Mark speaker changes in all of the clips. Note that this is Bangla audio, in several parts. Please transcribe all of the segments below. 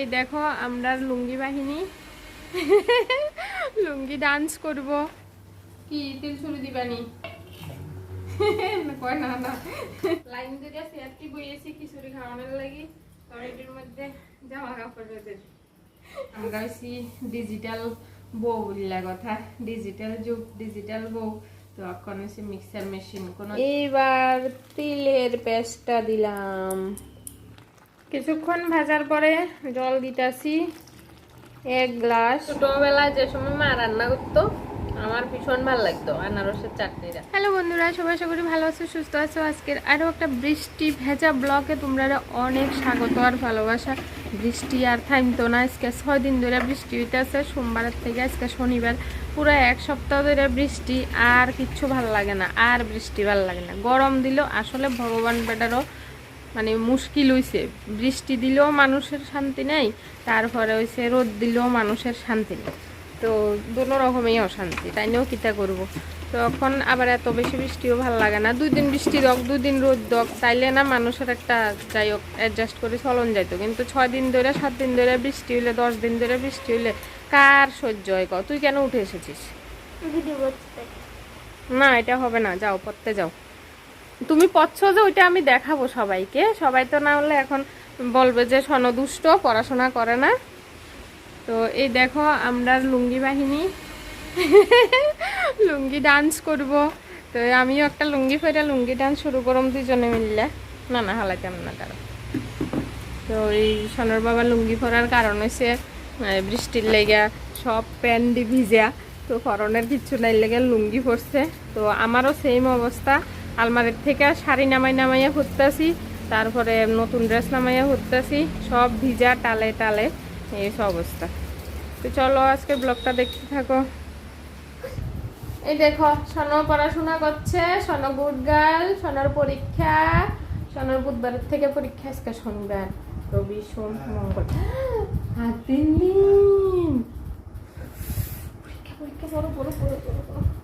Speaker 1: এই দেখো, আমরা লুঙ্গি বাহিনী। লুঙ্গি ডান্স করব। কি, তিল শুরু দিবানি কয় না না। লাইন ধরে চেয়ারটি বইয়েছি খিচুড়ি খাওয়ানোর লাগি টয়লেটের মধ্যে জামা কাপড় আমরা ডিজিটাল বউ বললা কথা। ডিজিটাল যুগ ডিজিটাল বউ। তো এখন হচ্ছে মিক্সার মেশিন কোন এইবার তিলের পেস্টটা দিলাম। কিছুক্ষণ ভাজার পরে জল দিতাছি এক গ্লাস। ছোটবেলায় যে সময় মা রান্না করতো আমার ভীষণ ভালো লাগতো আনারসের চাটনিটা। হ্যালো বন্ধুরা সবাই আশা করি ভালো আছো সুস্থ আছো। আজকের আরও একটা বৃষ্টি ভেজা তোমরা অনেক স্বাগত আর ভালোবাসা। বৃষ্টি আর থামতো না আজকে ছয় দিন ধরে বৃষ্টি হইতেছে। সোমবারের থেকে আজকে শনিবার পুরো এক সপ্তাহ ধরে বৃষ্টি আর কিচ্ছু ভালো লাগে না আর বৃষ্টি ভালো লাগে না। গরম দিল আসলে ভগবান বেটারও মানে মুশকিল হইছে। বৃষ্টি দিলেও মানুষের শান্তি নেই তারপরে হইছে রোদ দিলেও মানুষের শান্তি নেই। তো দুনো রকমই অশান্তি তাই নিয়েও কিতা করব। তো এখন আবার এত বেশি বৃষ্টিও ভালো লাগে না। দুই দিন বৃষ্টি দক দুই দিন রোদ দক তাইলে না মানুষের একটা যাই হোক অ্যাডজাস্ট করে চলন যাইতো। কিন্তু ছয় দিন ধরে সাত দিন ধরে বৃষ্টি হইলে দশ দিন ধরে বৃষ্টি হইলে কার সহ্য হয় ক তুই কেন উঠে এসেছিস? না এটা হবে না যাও পড়তে যাও। তুমি পড়ছ যে ওইটা আমি দেখাবো সবাইকে। সবাই তো না হলে এখন বলবে যে সনদুষ্ট পড়াশোনা করে না। তো এই দেখো আমরা লুঙ্গি বাহিনী। লুঙ্গি ডান্স করব। তো আমিও একটা লুঙ্গি ফেরে লুঙ্গি ডান্স শুরু করম দুজনে মিললে। না না হালাইতাম না কারও। তো এই সোনার বাবা লুঙ্গি পরার কারণ আহ, বৃষ্টির লেগা সব প্যান্ট ভিজা। তো ফরনের কিচ্ছু নাই লেগে লুঙ্গি পরছে। তো আমারও সেম অবস্থা। আলমারির থেকে শাড়ি নামাই নামাইয়া ফুটতাছি তারপরে নতুন ড্রেস নামাইয়া ফুটতাছি সব ভিজা, টালে টালে এই অবস্থা। তো চলো আজকে ব্লগটা দেখতে থাকো। এই দেখো, সোনো পড়াশোনা করছে, সোনো গুড গার্ল সোনার পরীক্ষা, সোনার বুধবারের থেকে পরীক্ষা আজকে শনিবার, রবি, সোম, মঙ্গল। দিন। পরীক্ষা পরীক্ষা পড়ো পড়ো পড়ো পড়ো।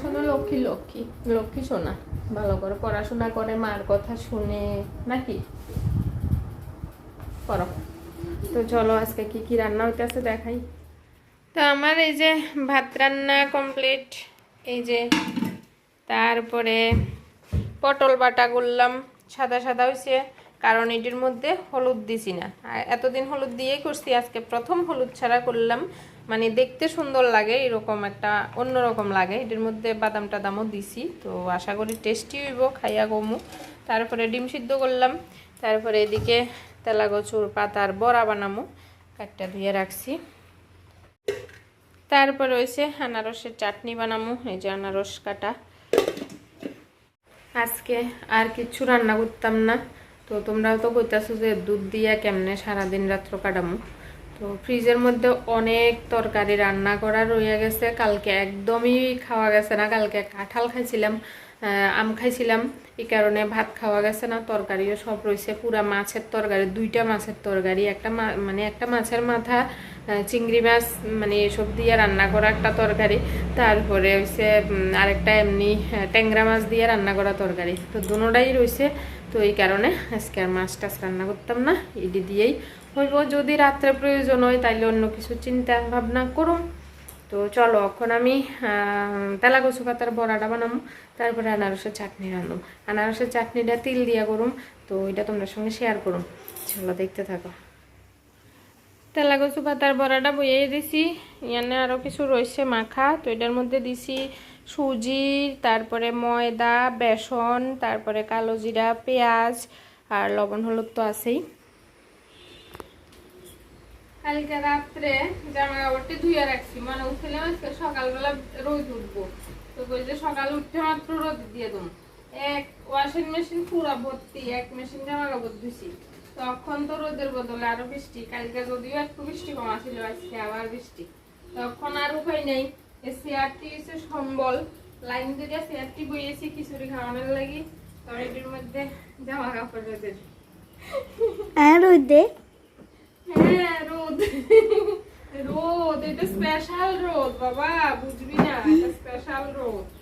Speaker 1: শোনো লক্ষ্মী লক্ষ্মী লক্ষ্মী সোনা। ভালো করে পড়াশোনা করে, মার কথা শুনে, নাকি? করো। তো চলো আজকে কি কি রান্না হইতেছে দেখাই। তো আমার এই যে ভাত রান্না কমপ্লিট এই যে তারপরে পটল বাটা করলাম, সাদা সাদা হয়েছে কারণ এটির মধ্যে হলুদ দিছি না। আর এতদিন হলুদ দিয়েই করছি, আজকে প্রথম হলুদ ছাড়া করলাম। মানে দেখতে সুন্দর লাগে, এরকম একটা অন্যরকম লাগে। এটির মধ্যে বাদাম টাদামও দিছি, তো আশা করি টেস্টি হইব, খাইয়া কমু। তারপরে ডিম সিদ্ধ করলাম, তারপরে এদিকে তেলা কচুর পাতার বড়া বানামো কাটটা ধুয়ে রাখছি। তারপর রয়েছে আনারসের চাটনি বানামো, এই যে আনারস কাটা। আজকে আর কিছু রান্না করতাম না, তো তোমরাও তো কইতাছো যে দুধ দিয়া কেমনে সারাদিন রাত্র কাটামো। তো ফ্রিজের মধ্যে অনেক তরকারি রান্না করা রয়ে গেছে। কালকে একদমই খাওয়া গেছে না, কালকে কাঁঠাল খাইছিলাম আম খাইছিলাম, এই কারণে ভাত খাওয়া গেছে না, তরকারিও সব রয়েছে, পুরা মাছের তরকারি, দুইটা মাছের তরকারি, একটা মানে একটা মাছের মাথা চিংড়ি মাছ মানে এসব দিয়ে রান্না করা একটা তরকারি, তারপরে হচ্ছে আরেকটা এমনি ট্যাংরা মাছ দিয়ে রান্না করা তরকারি, তো দুটোটাই রয়েছে, তো এই কারণে আজকে আর মাছ টাছ রান্না করতাম না, এটি দিয়েই হইব। যদি রাত্রে প্রয়োজন হয়, তাইলে অন্য কিছু চিন্তা ভাবনা করুম। তো চলো, এখন আমি তেলা কচু পাতার বড়াটা বানাবো তারপরে আনারসের চাটনি রান্ধব আনারসের চাটনিটা তিল দিয়া করুম, তো এটা তোমাদের সঙ্গে শেয়ার করুম। চলো, দেখতে থাকো। তেলা কচু পাতার বড়াটা বইয়ে দিছি। ইয়ানে আরও কিছু রয়েছে, মাখা। তো এটার মধ্যে দিছি সুজি, তারপরে ময়দা, বেসন, তারপরে কালো জিরা, পেঁয়াজ, আর লবণ হলুদ তো আছেই। কালকে রাত্রে জামা কাপড়টি ধুয়ে রাখছি। মানে উঠলাম আজকে সকালবেলা রোদ উঠবো। তো যে সকাল উঠতে মাত্র রোদ দিয়ে দেবো। এক ওয়াশিং মেশিন পুরা ভর্তি এক মেশিন জামা কাপড় ধুছি তখন তো রোদের বদলে আরও বৃষ্টি। কালকে যদিও একটু বৃষ্টি কম আজকে আবার বৃষ্টি। তখন আর উপায় নেই। চেয়ারটি হচ্ছে সম্বল। লাইন দিয়ে চেয়ারটি বইয়েছি খিচুড়ি খাওয়ানোর লাগি। টয়লেটের মধ্যে জামা কাপড় রোদের
Speaker 2: আর ওই দে
Speaker 1: হ্যাঁ রোদ এটা স্পেশাল রোদ বাবা বুঝবি না এটা স্পেশাল রোদ।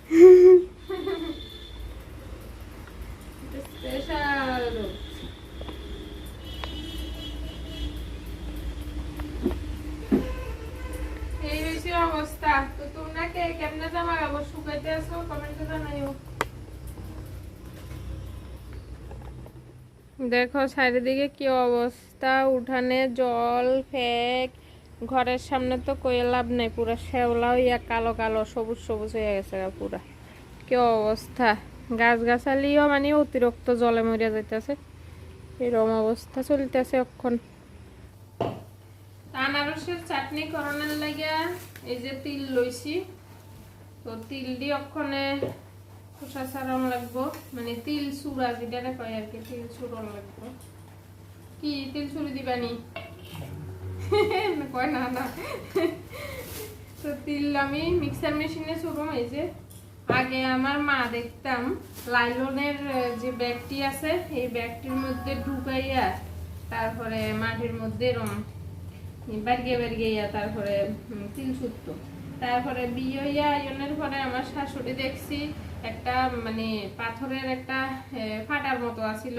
Speaker 1: স্পেশাল এই বেশি অবস্থা। তো তোমরা কে কেমনে জামা কাপড় শুকাইতে আসো? কমেন্টে জানাইও। দেখো, চারিদিকে কি অবস্থা? উঠানে জল, ফেক। ঘরের সামনে তো কয়ে লাভ নাই, পুরা শ্যাওলা হইয়া কালো কালো, সবুজ সবুজ হয়ে গেছে পুরা। কি অবস্থা? গাছ গাছালিও মানে অতিরিক্ত জলে মরিয়া যাইতেছে। এরকম অবস্থা চলতেছে অক্ষণ আনারসের চাটনি করণের লাগিয়া এই যে তিল লইছি। তো তিল দিয়ে অক্ষণে খোসা ছাড়ান লাগবো। মানে তিল চূড়া যেটা কয় আর কি, তিল চূড়ন লাগবো। কি, তিল চুরি দিবানি কয় না না। তো তিল আমি মিক্সার মেশিনে চুরম, এই যে। আগে আমার মা দেখতাম, লাইলনের যে ব্যাগটি আছে, এই ব্যাগটির মধ্যে ঢুকাইয়া তারপরে মাটির মধ্যে এরম বার্গে ইয়া তারপরে তিল সুত্ত তারপরে বিয়ে হইয়া আয়নের পরে আমার শাশুড়ি দেখছি একটা মানে পাথরের একটা ফাটার মতো আছিল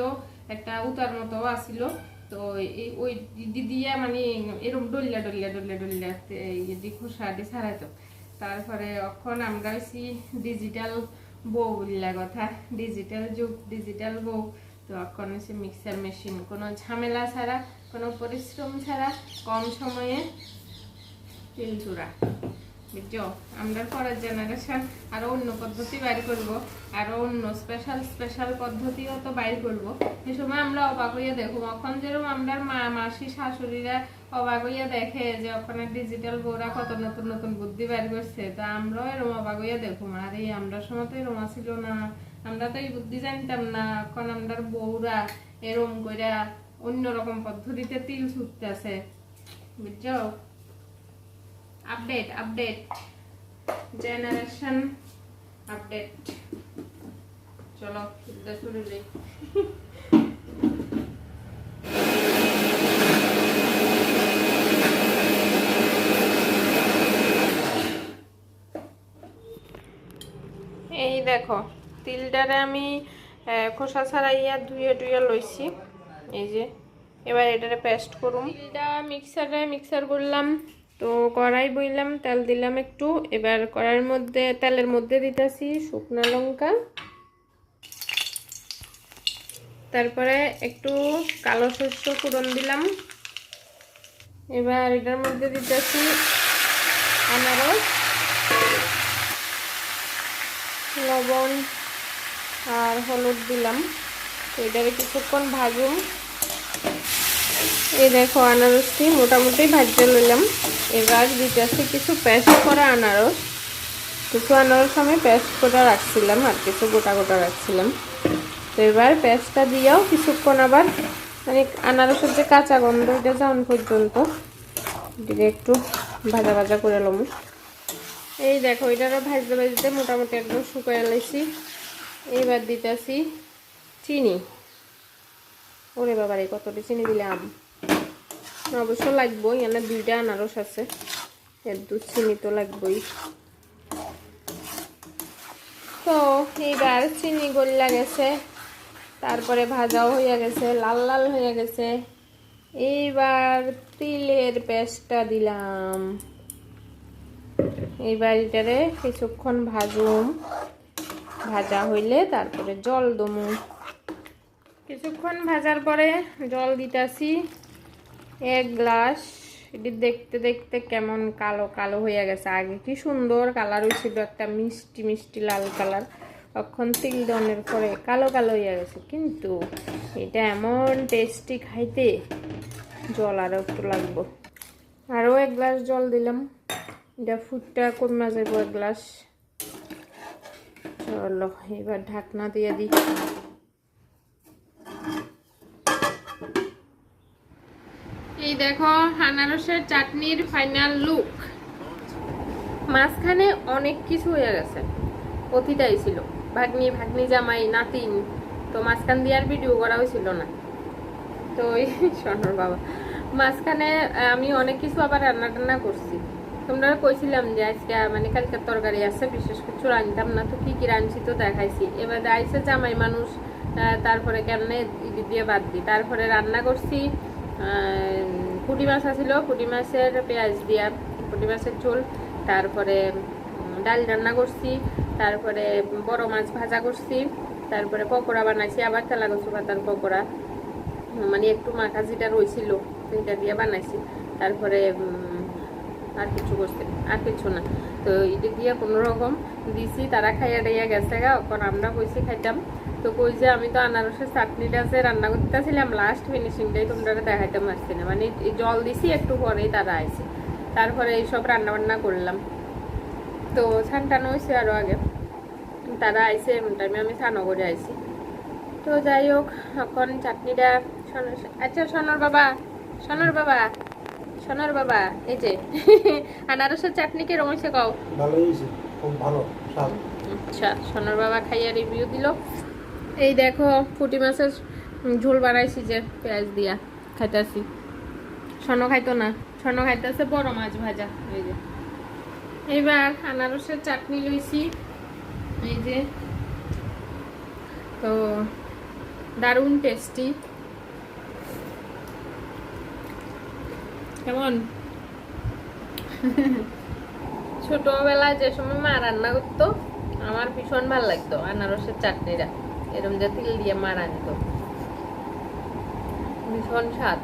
Speaker 1: একটা উতার মতো আছিল তো এই, ওই দি- দিয়া মানে এরকম ডলিয়া ডলিয়া ডলিয়া ডলিয়া খোসা দিয়ে ছাড়াইতো তারপরে এখন আমরা হইছি ডিজিটাল বউ বললা কথা ডিজিটাল যুগ ডিজিটাল বউ। তো এখন হচ্ছে মিক্সার মেশিন কোনো ঝামেলা ছাড়া, কোনো পরিশ্রম ছাড়া, কম সময়ে তেল চূড়া বুঝছ আমরা পরের জেনারেশন আরও অন্য পদ্ধতি বাইর করব, আরও অন্য স্পেশাল স্পেশাল পদ্ধতিও তো বাইর করব। সে সময় আমরা অবাক হইয়া দেখো এখন যেরকম আমরা মা, মাসি, শাশুড়িরা অবাক হইয়া দেখে যে ওখানে ডিজিটাল বউরা কত নতুন নতুন বুদ্ধি বাইর করছে, তা আমরাও এরকম অবাক হইয়া দেখো আরে, আমরা সময় তো এরকম ছিল না, আমরা তো এই বুদ্ধি জানতাম না, এখন আমরা বউরা এরকম কইরা অন্যরকম পদ্ধতিতে তিল ছুটতেছে। বুঝছ? আপডেট আপডেট জেনারেশন আপডেট চলো এটা শুরু যাই এই দেখো তিলটারে আমি খোসা ছাড়াইয়া ধুয়ে টুয়ে লইছি। এই যে এবার এটারে পেস্ট করুম। তিলটা মিক্সারে মিক্সার করলাম। তো কড়াই বইলাম, তেল দিলাম একটু। এবার কড়াইয়ের মধ্যে, তেলের মধ্যে দিতেছি শুকনো লঙ্কা। তারপরে একটু কালো শস্য ফোড়ন দিলাম। এবার এটার মধ্যে দিতেছি আনারস, লবণ আর হলুদ দিলাম। তো এটারে কিছুক্ষণ ভাজুম। এই দেখো আনারসটি মোটামুটি ভাজতে লইলাম। এবার দিতেছি কিছু পেস্ট করা আনারস। কিছু আনারস আমি পেস্ট করে রাখছিলাম আর কিছু গোটা গোটা রাখছিলাম। তো এবার পেস্টটা দিয়েও কিছুক্ষণ আবার মানে আনারসের যে কাঁচা গন্ধ, এটা যাওয়ান পর্যন্ত। এটাকে একটু ভাজা ভাজা করে লম। এই দেখো, এটারও ভাজতে ভাজতে মোটামুটি একদম শুকিয়ে লাইছি। এইবার দিতেছি চিনি। ওরে বাবারে, কতটা চিনি দিলাম। অবশ্য লাগবো এখানে দুইটা আনারস আছে। এর দুধ চিনি তো লাগবই। তো এইবার চিনি গলিয়া গেছে, তারপরে ভাজাও হয়ে গেছে, লাল লাল হয়ে গেছে। এইবার তিলের পেস্টটা দিলাম। এইবার এটারে কিছুক্ষণ ভাজুম। ভাজা হইলে তারপরে জল দমু কিছুক্ষণ ভাজার পরে জল দিতাছি। এক গ্লাস। এটি দেখতে দেখতে কেমন কালো কালো হয়ে গেছে আগে। কি সুন্দর কালার হয়েছিল, একটা মিষ্টি মিষ্টি লাল কালার। তখন তিল দনের পরে কালো কালো হয়ে গেছে। কিন্তু এটা এমন টেস্টি খাইতে জল আরও একটু লাগবো। আরও এক গ্লাস জল দিলাম। এটা ফুটটা কমা যাব এক গ্লাস? চলো, এবার ঢাকনা দিয়ে দিই। এই দেখো আনারসের চাটনির ফাইনাল লুক মাঝখানে অনেক কিছু হয়ে গেছে। অতিটাই ছিল। ভাগ্নি ভাগ্নি জামাই, নাতিন। তো মাঝখান দিয়ে আর ভিডিও করা হয়েছিল না। তো ওই বাবা। মাঝখানে আমি অনেক কিছু আবার রান্না টান্না করছি। তোমরা কইছিলাম যে আজকে মানে কালকের তরকারি আছে, বিশেষ কিছু রাঁধতাম না। তো কি কি রাঁধছি তো দেখাইছি। এবার আইসে জামাই মানুষ তারপরে কেমনে দিয়ে বাদ দিই। তারপরে রান্না করছি পুঁটি মাছ আছিল। পুঁটি মাছের পেঁয়াজ দিয়া পুঁটি মাছের ঝোল। তারপরে ডাল রান্না করছি। তারপরে, বড় মাছ ভাজা করছি। তারপরে পকোড়া বানাইছি। আবার তেলা কচু পাতার পকোড়া। মানে একটু মাখা যেটা রয়েছিল সেটা দিয়ে বানাইছি। তারপরে আর কিছু করছে আর কিছু না। তো এটা দিয়ে কোনো রকম দিছি। তারা খাইয়া টাইয়া গেছে গা। এখন আমরা কইছি খাইতাম। তো কই যে আমি তো আনারসের চাটনিটা যে রান্না করতেছিলাম লাস্ট ফিনিশিংটাই তোমরা দেখাইতে পারছি না। মানে জল দিছি একটু পরেই তারা আইছে। তারপরে এইসব রান্না বান্না করলাম। তো ছান টানো হয়েছে আরও আগে। তারা আইসে এমন টাইমে আমি করে আইছি। তো যাই হোক এখন চাটনিটা আচ্ছা সোনর বাবা সোনার বাবা সোনার বাবা এই যে আনারসের চাটনি কে রমেশে কও?
Speaker 3: ভালো
Speaker 1: আচ্ছা সোনর বাবা খাইয়া রিভিউ দিল। এই দেখো, পুঁটি মাছের ঝোল বানাইছি যে পেঁয়াজ দিয়া, খাইতেছি। স্বর্ণ খাইতো না স্বর্ণ খাইতেছে বড় মাছ ভাজা, এই যে। এইবার আনারসের চাটনি লইছি, এই যে। তো দারুণ টেস্টি কেমন? ছোটবেলায় যে সময় মা রান্না করতো, আমার ভীষণ ভালো লাগতো আনারসের চাটনিটা। এরকম যে তিল দিয়ে মারা আনতো ভীষণ স্বাদ।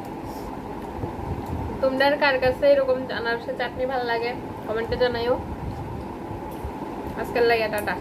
Speaker 1: তোমরা কার কাছে এরকম আনারসের চাটনি ভালো লাগে? কমেন্টে জানাইও। আজকাল লাগে টাটা।